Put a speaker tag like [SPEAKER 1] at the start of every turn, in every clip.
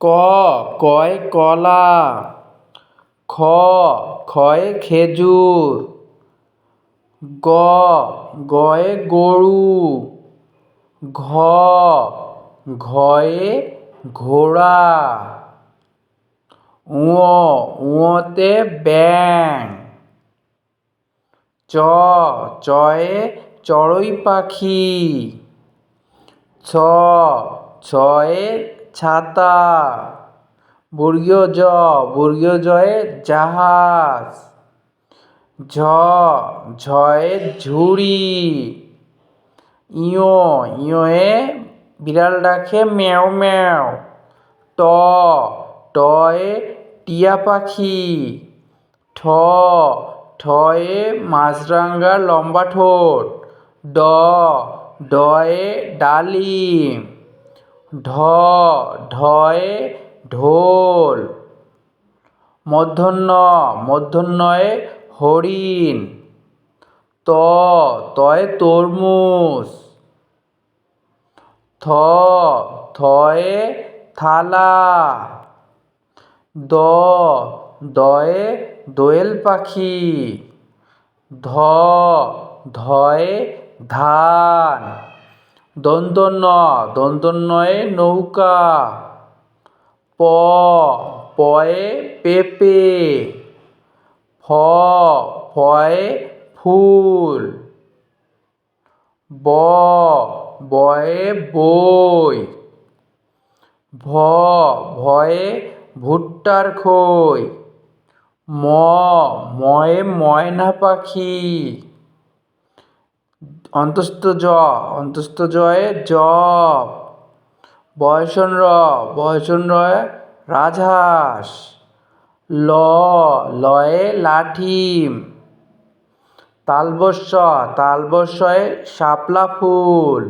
[SPEAKER 1] ক, কয় কলা, খ খয়ে খেজুর, গ, গয়ে গরু, ঘ, ঘয়ে ঘোড়া ঙ ঙতে ব্যাঙ, চ, চয়ে চড়ুই পাখি, ছ, ছয়ে ছাতা। বর্গীয় জ, বর্গীয় জয়ে জাহাজ। ঝ, ঝয়ে ঝুড়ি। ইয় ইয়ে বিড়াল ডাকে ম্যাও ম্যাও। ট, টয়ে টিয়া পাখি। ঠ, ঠয়ে মাছরাঙার লম্বা ঠোঁট। ড, ডয়ে ডালিম। ঢ, ঢয়ে, ঢোল। মূর্ধন্য মূর্ধন্যয়ে হরিণ। ত, তয়ে তরমুজ। থ, থয়ে থালা। দ, দয়ে দোয়েল পাখি। ধ, ধয়ে ধান। দন্তন্য দন্তন্যয়ে নৌকা, প, পয়ে পেঁপে, ফ, ফয়ে ফুল, ব, বয়ে বই, ভ, ভয়ে ভুট্টার খই, ম, ময়ে ময়না পাখি। অন্তস্থ জ, অন্তস্থ জয়ে জ। বয়সন র, বয়সন রয়ে রাজহাঁস। ল, লয়ে লাঠিম। তালবস্য, তালবস্যয়ে শাপলা ফুল।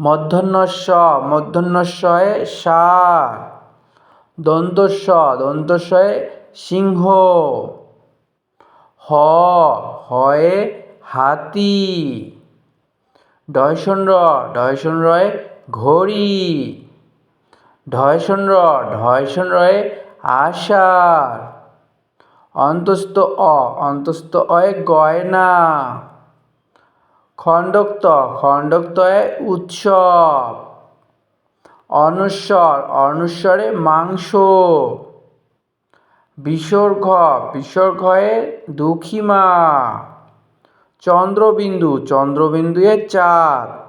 [SPEAKER 1] মধ্যাহ্নস্য মধ্যাহ্নস্যয়ে ষাঁড় দন্তস্ব দন্তস্বয়ে সিংহ। হ, হয়ে হাতি। ঢয়সন র ঢয়সন রয়ে ঘড়ি। ঢয়সন র ঢয়সন রয়ে আষাঢ়। অন্তস্থ অ, অন্তস্থ অয়ে গয়না। খণ্ডক্ত, খণ্ডক্তয়ে উৎসব। অনুস্বর অনুস্বরে মাংস। বিসর্গ দুঃখী মা চন্দ্রবিন্দু এর চাঁদ।